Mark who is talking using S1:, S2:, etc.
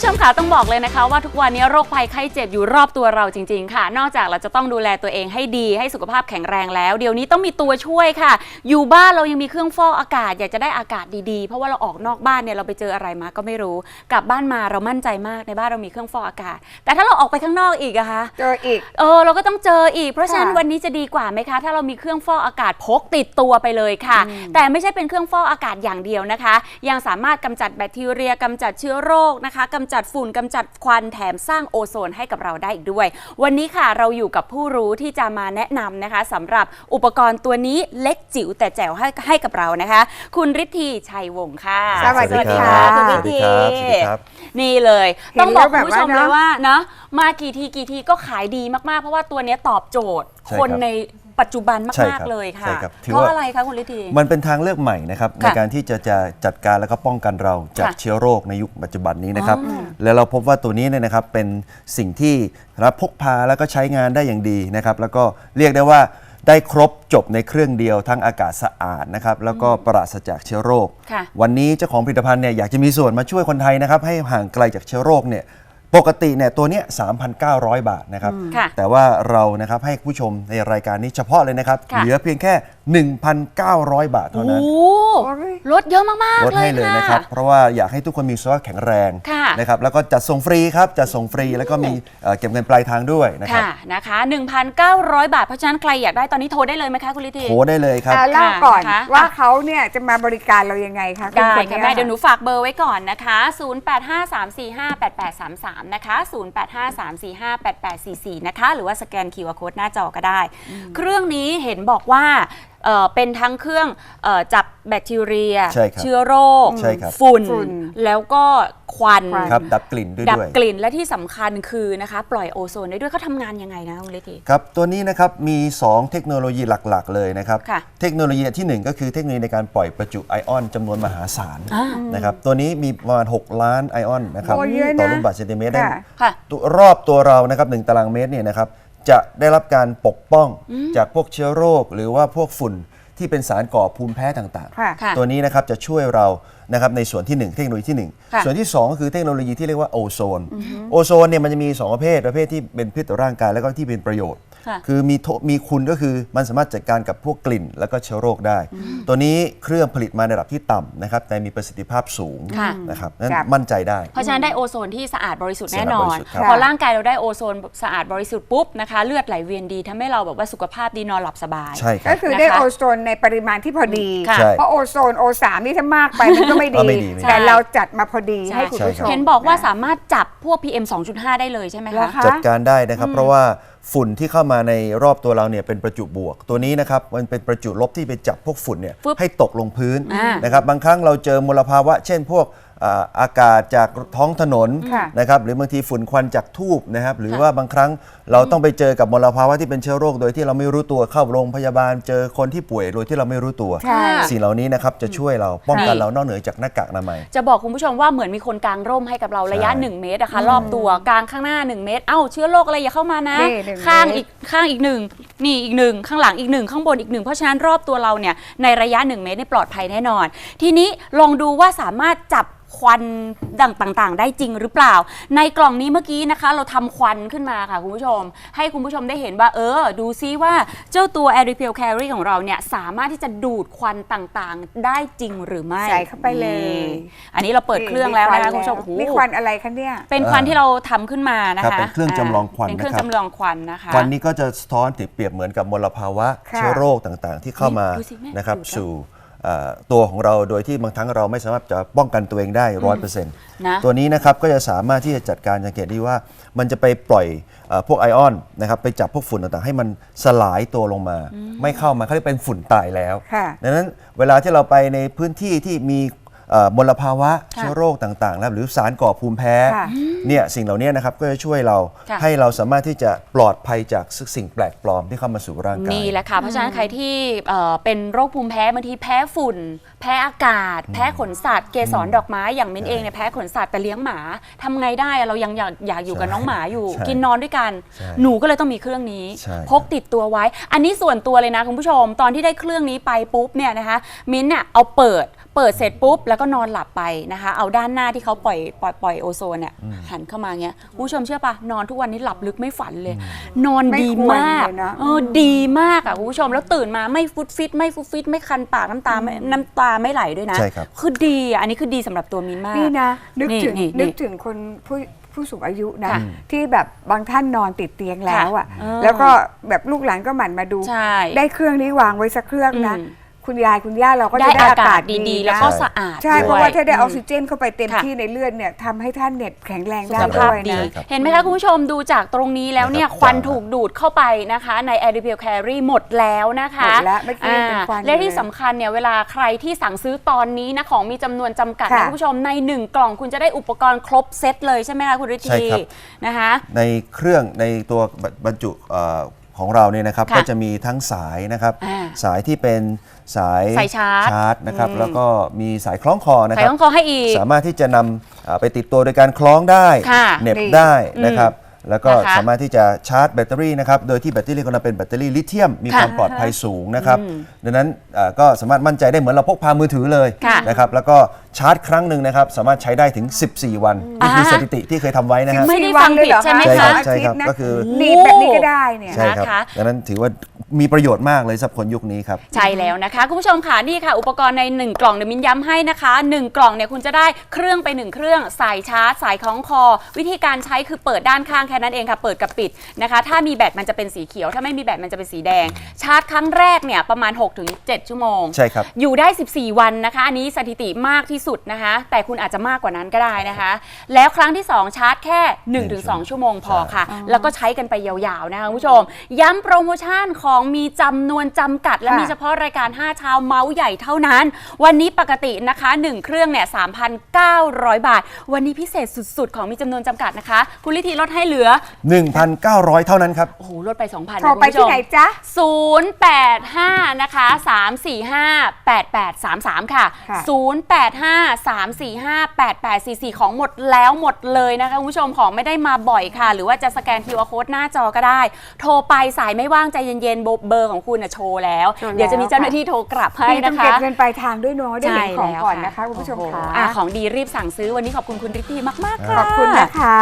S1: ผู้ชมคะต้องบอกเลยนะคะว่าทุกวันนี้โรคภัยไข้เจ็บอยู่รอบตัวเราจริง ๆ ค่ะ นอกจากเราจะต้องดูแลตัวเองให้ดีให้สุขภาพแข็งแรงแล้ว เดี๋ยวนี้ต้องมีตัวช่วยค่ะ อยู่บ้านเรายังมีเครื่องฟอกอากาศ อยากจะได้อากาศดีๆ เพราะว่าเราออกนอกบ้านเนี่ยเราไปเจออะไรมาก็ไม่รู้ กลับบ้านมาเรามั่นใจมากในบ้านเรามีเครื่องฟอกอากาศ แต่ถ้าเราออกไปข้างนอกอีกอะคะ
S2: เจออีก
S1: เออเราก็ต้องเจออีก เพราะฉะนั้น
S2: ค่ะ
S1: วันนี้จะดีกว่าไหมคะ ถ้าเรามีเครื่องฟอกอากาศพกติดตัวไปเลยค่ะ แต่ไม่ใช่เป็นเครื่องฟอกอากาศอย่างเดียวนะคะ ยังสามารถกำจัดแบคทีเรียกำจัดเชื้อโรคนะคะกำจัดฝุ่นกำจัดควันแถมสร้างโอโซนให้กับเราได้อีกด้วย วันนี้ค่ะเราอยู่กับผู้รู้ที่จะมาแนะนำนะคะสำหรับอุปกรณ์ตัวนี้เล็กจิ๋วแต่แจ๋วให้ให้กับเรานะคะ คุณฤทธีชัยวงศ์ค่ะ
S2: สวัสดีค่ะ
S1: คุณ
S3: ส
S1: ฤ
S3: วั
S1: ท
S3: สดี
S1: ธี
S3: ครับสวัสดีครับ
S1: นี่เลย
S2: เห็น
S1: ต้องบอก
S2: แล้ว
S1: คุณผู้ชม
S2: แบบว่า
S1: เลยว่าเนาะมากี่ทีกี่ทีก็ขายดีมากๆ เพราะว่าตัวเนี้ยตอบโจทย์
S3: ใช่
S1: คน
S3: ครับ
S1: ใน ปัจจุบัน
S3: ใช่
S1: มาก
S3: ครับ
S1: ๆ เลยค่ะ
S3: ใช่ครับถือ
S1: เพราะ
S3: ว่า
S1: อะไรคะคุณฤทธี
S3: มันเป็นทางเลือกใหม่นะครับใน
S1: ค่ะ
S3: การที่จะจะจัดการแล้วก็ป้องกันเราจาก
S1: ค่ะ
S3: เชื้อโรคในยุคปัจจุบันนี้นะครับ
S1: อ๋อ
S3: แล้วเราพบว่าตัวนี้เนี่ยนะครับเป็นสิ่งที่รับพกพาแล้วก็ใช้งานได้อย่างดีนะครับ แล้วก็เรียกได้ว่าได้ครบจบในเครื่องเดียวทั้งอากาศสะอาดนะครับแล้วก็ปราศจากเชื้อโรค
S1: ค่ะ
S3: วันนี้เจ้าของผลิตภัณฑ์เนี่ยอยากจะมีส่วนมาช่วยคนไทยนะครับให้ห่างไกลจากเชื้อโรคเนี่ย ปกติเนี่ยตัวเนี้ย3,900 บาทนะครับ
S1: ค่ะ
S3: แต่ว่าเรานะครับให้ผู้ชมในรายการนี้เฉพาะเลยนะครับ
S1: ค่ะ
S3: เหลือเพียงแค่1,900 บาทเท่า
S1: โอ้
S3: นั้น
S2: โอ้ย
S1: ลดเยอะมาก
S3: ล
S1: ๆ
S3: ด
S1: เลย
S3: ให้เลย
S1: ค่ะ
S3: นะครับเพราะว่าอยากให้ทุกคนมีสุขภาพแข็งแรง
S1: ค่ะ
S3: นะครับ แล้วก็จัดส่งฟรีครับ จัดส่งฟรี แล้วก็มีเอ่อเก็บเงินปลายทางด้วยนะครับ
S1: ค่ะนะคะ 1,900 บาท เพราะฉะนั้นใครอยากได้ตอนนี้โทรได้เลยไหมคะคุณฤทธี
S3: โทรได้เลยครับ
S2: อ่าเล่าก่อน
S1: ค่ะ
S2: ว่าเขาเนี่ยจะมาบริการเรายังไงคะณ
S1: ได้
S2: น
S1: ค่ะ
S2: นี้
S1: แม่เดี๋ยวหนูฝากเบอร์ไว้ก่อนนะคะ 0853458833 นะคะ 0853458844 นะคะ หรือว่าสแกน QR Code หน้าจอก็ได้ เครื่องนี้เห็นบอกว่าเอ่อเป็นทั้งเครื่องเอ่อจับแบคทีเรีย
S3: ใช่ครับ
S1: เชื้อโรค
S3: ใช่ครับ
S1: ฝุ่น
S2: ฝุ่น
S1: แล้วก็ควัน
S2: ควัน
S3: ครับดับกลิ่นด้วย
S1: ดับ
S3: ด้วย
S1: กลิ่นและที่สำคัญคือนะคะ ปล่อยโอโซนได้ด้วยเขาทำงานยังไงนะคุณฤทธิ
S3: ครับตัวนี้นะครับมี 2 เทคโนโลยีหลัก ๆ เลยนะครับ
S1: ค่ะ
S3: เทคโนโลยีที่ 1 ก็คือเทคโนโลยีในการปล่อยประจุไอออนจำนวนมหาศาล
S1: อ่า
S3: นะครับตัวนี้มีประมาณ 6 ล้านไอออนนะครับ
S2: โอ้เยอะนะ
S3: ต่อลูกบาศก์เซนติเมตรได้
S2: ค่ะ
S1: ค่ะ
S3: ตัวรอบตัวเรานะครับหนึ่งตารางเมตรเนี่ยนะครับ จะได้รับการปกป้องจากพวกเชื้อโรคหรือว่าพวกฝุ่น ที่เป็นสารก่อภูมิแพ้ต่าง
S2: ค่ะ
S1: ค่ะ
S3: ๆ ตัวนี้นะครับจะช่วยเรานะครับในส่วนที่ 1 เทคโนโลยีที่
S1: ค่ะ
S3: 1ส่วนที่ 2 ก็คือเทคโนโลยีที่เรียกว่าโอโซนโอโซนเนี่ยมันจะมี 2 ประเภทประเภทที่เป็นพิษต่อร่างกายแล้วก็ที่เป็นประโยชน์
S1: ค่ะ
S3: คือมีโทมีคุณก็คือมันสามารถจัดการกับพวกกลิ่น แล้วก็เชื้อโรคได้ ตัวนี้เครื่องผลิตมาในระดับที่ต่ำนะครับแต่มีประสิทธิภาพสูง
S1: ค่ะ
S3: นะครับนั้น
S2: ครับ
S3: มั่นใจได้
S1: เพราะฉะนั้นได้โอโซนที่สะอาดบริสุทธิ์แน่นอน
S3: สะอาดบริสุทธิ์ครับ
S1: พอร่างกายเราได้โอโซนสะอาดบริสุทธิ์ปุ๊บนะคะ เลือดไหลเวียนดีทำให้เราแบบว่าสุขภาพดีนอนหลับสบาย
S3: ใช่ครั
S2: ก็
S3: บ
S2: คือได้
S1: นะคะ
S2: โอโซนในปริมาณที่พอดี
S1: ค่ะ
S3: ใช่
S2: เพราะโอโซนโอสามนี่ถ้ามากไปมันก็ไม่
S3: ก็
S2: ดี
S3: ไม่ดีไม่ดี
S2: แต่เราจัดมาพอดี
S1: ใช่
S2: ให้คุณผู้ช
S3: ใช่
S2: ม
S3: ครับ
S1: เห็นบอกว่าสามารถจับพวก PM 2.5 ได้เลยใช่ไหม
S2: เหรอ
S1: คะ
S2: คะ
S3: จัดการได้นะครับ เพราะว่าฝุ่นที่เข้ามาในรอบตัวเราเนี่ยเป็นประจุบวก ตัวนี้นะครับมันเป็นประจุลบที่ไปจับพวกฝุ่นเนี่ย
S1: ฟึบ
S3: ให้ตกลงพื้น
S1: อ่าน
S3: นะครับบางครั้งเราเจอมลภาวะ เช่นพวก อ่าอากาศจากท้องถนน
S2: ค่ะ
S3: นะครับหรือบางทีฝุ่นควันจากทูบนะครับหรือว่าบางครั้งเราต้องไปเจอกับมลภาวะที่เป็นเชื้อโรคโดยที่เราไม่รู้ตัวเข้าโรงพยาบาล เจอคนที่ป่วยโดยที่เราไม่รู้ตัว
S2: ใช่
S3: สิ่งเหล่านี้นะครับจะช่วยเราป้องกัน
S1: ค่ะ
S3: เรานอกเหนือจากหน้ากากอนามัย
S1: จะบอกคุณผู้ชมว่าเหมือนมีคนกางร่มให้กับเราระยะ
S3: ใช่
S1: 1 เมตรนะคะรอบตัวกลางข้างหน้า 1 เมตร เอ้าเชื้อโรคอะไรอย่าเข้ามานะ
S2: นี่หนึ่ง
S1: ข้าง
S2: เมตร
S1: อีกข้างอีกหนึ่งนี่อีกหนึ่งข้างหลังอีกหนึ่งข้างบนอีกหนึ่งเพราะฉะนั้นรอบตัวเราเนี่ยในระยะ 1 เมตรนี่ปลอดภัยแน่นอน ทีนี้ลองดูว่าสามารถจับควันดังต่างๆ ได้จริงหรือเปล่า ในกล่องนี้เมื่อกี้นะคะ เราทำควันขึ้นมาค่ะคุณผู้ชม ให้คุณผู้ชมได้เห็นว่า เออ ดูซิว่าเจ้าตัว a i r p e l Carry ของเราเนี่ยสามารถที่จะดูดควันต่างๆ ได้จริงหรือไม่
S2: ใส่เข้าไปเลย
S1: นี่อันนี้เราเปิดเครื่องแล้วนะคะคุณผู้ชมโอ้โห
S2: นี่ควันอะไรคะเนี่ย
S1: เป็นควันที่เราทำขึ้นมานะ
S3: ครั
S1: คะ
S3: บเป็นเครื่องจำลองควัน
S1: เป็นเครื่อง
S3: นะครับ
S1: จำลองควันนะคะ
S3: ควันนี้ก็จะสะท้อนเปรียบเหมือนกับมลภาวะ
S2: ค่ะ
S3: เชื้อโรคต่างๆ ที่เข้ามา
S1: ดูสิแม่
S3: นะครับ
S1: ดูสิ
S3: สู่เอ่อ ตัวของเราโดยที่บางครั้งเราไม่สามารถจะป้องกันตัวเองได้ร้อยเปอร์เซ็นต์
S1: นะ
S3: ตัวนี้นะครับก็จะสามารถที่จะจัดการสังเกตได้ว่า มันจะไปปล่อยเอ่อพวกไอออนนะครับไปจับพวกฝุ่นต่างๆ ให้มันสลายตัวลงมา ไม่เข้ามาเขาเรียกเป็นฝุ่นตายแล้ว
S2: ค่ะ
S3: ดังนั้นเวลาที่เราไปในพื้นที่ที่มีเอ่อมลภาวะ
S1: ค่ะ
S3: เชื้อโรคต่างๆนะครับหรือสารก่อภูมิแพ้
S2: ค่ะ
S3: เนี่ยสิ่งเหล่านี้นะครับก็จะช่วยเรา
S1: ค่ะ
S3: ให้เราสามารถที่จะปลอดภัยจากสิ่งแปลกปลอมที่เข้ามาสู่ร่างกาย
S1: นี่แหละค่ะ เพราะฉะนั้นใครที่เอ่อเป็นโรคภูมิแพ้บางทีแพ้ฝุ่น แพ้อากาศ แพ้ขนสัตว์ เกสรดอกไม้อย่างมิ้นเองเนี่ยแพ้ขนสัตว์แต่เลี้ยงหมาทำไงได้อะเรายังอยากอยากอยู่กับ
S3: ใช่
S1: น้องหมาอยู่
S3: ใช่
S1: กินนอนด้วยกัน
S3: ใช่
S1: หนูก็เลยต้องมีเครื่องนี้
S3: ใช่
S1: พกติดตัวไว้ อันนี้ส่วนตัวเลยนะคุณผู้ชม ตอนที่ได้เครื่องนี้ไปปุ๊บเนี่ยนะคะ มิ้นท์เนี่ยเอาเปิดเเปิดเสร็จปุ๊บแล้วก็นอนหลับไปนะคะ เอาด้านหน้าที่เขาปล่อยปล่อยปล่อยโอโซนเนี่ยหันเข้ามาเงี้ยคุณผู้ชมเชื่อปะนอนทุกวันนี้หลับลึกไม่ฝันเลย นอน
S2: ไม่
S1: ดี
S2: ควร
S1: มาก
S2: เลยนะ
S1: เออดีมากอะคุณผู้ชมแล้วตื่นมาไม่ฟุตฟิตไม่ฟุตฟิตไม่คันปากน้ำตาไม่น้ำตาไม่ไหลด้วยนะ
S3: ใช่ครับ
S1: คือดีอะอันนี้คือดีสำหรับตัวมินมาก
S2: นี่นะนึก
S1: นี่
S2: ถึง
S1: นี่
S2: นึก
S1: นี่
S2: ถึงคนผู้ผู้สูงอายุนะ
S1: ค่ะ
S2: ที่แบบบางท่านนอนติดเตียงแล้วอะ
S1: ค่ะเออ
S2: แล้วก็แบบลูกหลานก็หมั่นมาดู
S1: ใช่
S2: ได้เครื่องนี้วางไว้สักเครื่องนะ
S1: อืม
S2: คุณยายคุณย่าเราก็
S1: ได้
S2: จะได้
S1: อา
S2: อากาา
S1: ศ
S2: ศ
S1: ดี
S2: ดี
S1: ๆ
S2: ๆ
S1: แล้ว
S2: นะ
S1: ก็สะอาด
S2: ใช่
S1: ด้วย
S2: เพราะว่าถ้าได้อ
S1: อื
S2: อก
S1: ม
S2: ซิเจนเข้าไปเต็ม
S1: ค่ะ
S2: ที่ในเลือดเนี่ยทำให้ท่านเนี่ยแข็งแรง
S1: สุ
S2: ได้
S1: ขภา
S2: ด้
S1: พ
S2: วย
S1: ดี
S2: นะ
S3: ครับ
S1: เห็นไหมคะคุณผู้ชมดูจากตรงนี้แล้วเนี่ย
S3: นะครับ
S1: ควัน
S3: จาง
S1: ถูกดูดเข้าไปนะคะ ใน a i r p e l Carry หมดแล้วนะคะ
S2: หมดแล้วเมื่อกี้เป็นควัน
S1: อ่าและที่
S2: อยู่เลย
S1: สำคัญเนี่ย เวลาใครที่สั่งซื้อตอนนี้นะ ของมีจำนวนจำกัดนะ
S2: ค่ะ
S1: คุณผู้ชมใน 1 กล่องคุณจะได้อุปกรณ์ครบเซตเลยใช่ไหมคะคุณฤท
S3: ใช่
S1: ธี
S3: ครับ
S1: นะคะ
S3: ในเครื่องในตัวบรรจุเอ่อ ของเราเนี่ยนะครับ
S1: ค่ะ
S3: ก็จะมีทั้งสายนะครับ
S1: อ่า
S3: สายที่เป็นสาย
S1: สายชาร์จ
S3: นะครับ
S1: อืม
S3: แล้วก็มีสายคล้องคอนะ
S1: ใส่
S3: ครับ
S1: ต้องคอให้อีก
S3: สามารถที่จะนำอ่าไปติดตัวโดยการคล้องได้
S1: ค่ะ
S3: เหน็บ
S2: นี่
S3: ได้นะครับ แล้วก็
S1: นะคะ
S3: สามารถที่จะชาร์จแบตเตอรี่นะครับ โดยที่แบตเตอรี่ของเราเป็นแบตเตอรี่ลิเธียม มี
S1: ค่ะ
S3: ความปลอดภัยสูงนะครับ ดังนั้นอ่าก็สามารถมั่นใจได้เหมือนเราพกพามือถือเลย
S1: ค่ะ
S3: นะครับ แล้วก็ชาร์จครั้งหนึ่งนะครับ สามารถใช้ได้ถึง 14 วัน นี่คือ
S1: อ่า
S3: สถิติที่เคยทำไว้นะฮะ
S1: ไม่ได้
S2: สี่วันเลยเหรอ
S1: ฟังผิดใช่ไหม
S3: ใช่ครับ
S1: คะ
S3: ใช่ครับ
S2: อาทิตย์นะ
S3: ก็คือ
S2: หนีบแบบนี้ก็ได้เนี่ย
S3: ใช่ครับ
S1: นะคะ
S3: ดังนั้นถือว่า มีประโยชน์มากเลยสำหรับคนยุคนี้ครับ
S1: ใช่แล้วนะคะคุณผู้ชมค่ะนี่ค่ะ อุปกรณ์ใน 1 กล่องเดี๋ยวมินย้ำให้นะคะ 1 กล่องเนี่ยคุณจะได้เครื่องไป 1 เครื่องสายชาร์จสายคล้องคอ วิธีการใช้คือเปิดด้านข้างแค่นั้นเองค่ะ เปิดกับปิดนะคะ ถ้ามีแบตมันจะเป็นสีเขียว ถ้าไม่มีแบตมันจะเป็นสีแดง ชาร์จครั้งแรกเนี่ยประมาณ 6-7 ชั่วโมง
S3: ใช่ครับ
S1: อยู่ได้ 14 วันนะคะ อันนี้สถิติมากที่สุดนะคะ แต่คุณอาจจะมากกว่านั้นก็ได้นะคะ แล้วครั้งที่ 2 ชาร์จแค่ 1-2 ชั่วโมงพอค่ะ แล้วก็ใช้กันไปยาวๆนะคะคุณผู้ชม ย้ำโปรโมชั่นของมีจำนวนจำกัด และ
S2: ค่ะ
S1: มีเฉพาะรายการ 5 เช้าเมาส์ใหญ่เท่านั้น วันนี้ปกตินะคะ 1 เครื่องเนี่ย3,900 บาท วันนี้พิเศษสุดๆ ของมีจำนวนจำกัดนะคะ คุณลิธีลดให้เหลือ
S3: 1,900 เท่านั้นครับ
S1: โอ้โห ลดไป 2,000
S2: โทร
S1: นะ
S2: ไป
S1: คุณผู้ช
S2: ที่
S1: ม
S2: ไหนจ๊ะ
S1: 085 นะคะ 345 8833 ค่ะ
S2: ค่ะ
S1: 085 345 8844 ของหมดแล้วหมดเลยนะคะคุณผู้ชมของไม่ได้มาบ่อยค่ะ หรือว่าจะสแกน QR code หน้าจอก็ได้ โทรไปสายไม่ว่างใจเย็นๆเบอร์ของคุณน่ะโชว์แล้ว
S2: โชว์แล้ว
S1: เดี๋ยวจะมีเจ้าหน้าที่โทรกลับให้
S2: นี่ต้อ
S1: นะ
S2: ง
S1: คะ
S2: เก็บเงินปลายทางด้วยเนาะได้เห็นของ
S1: แล้ว
S2: ก่อนนะคะคุณผู้ชม
S1: โอ้โห
S2: ค่ะ
S1: อะ ของดีรีบสั่งซื้อวันนี้ขอบคุณคุณริตตี้มาก ๆ ค่ะ
S2: ขอบคุณนะคะ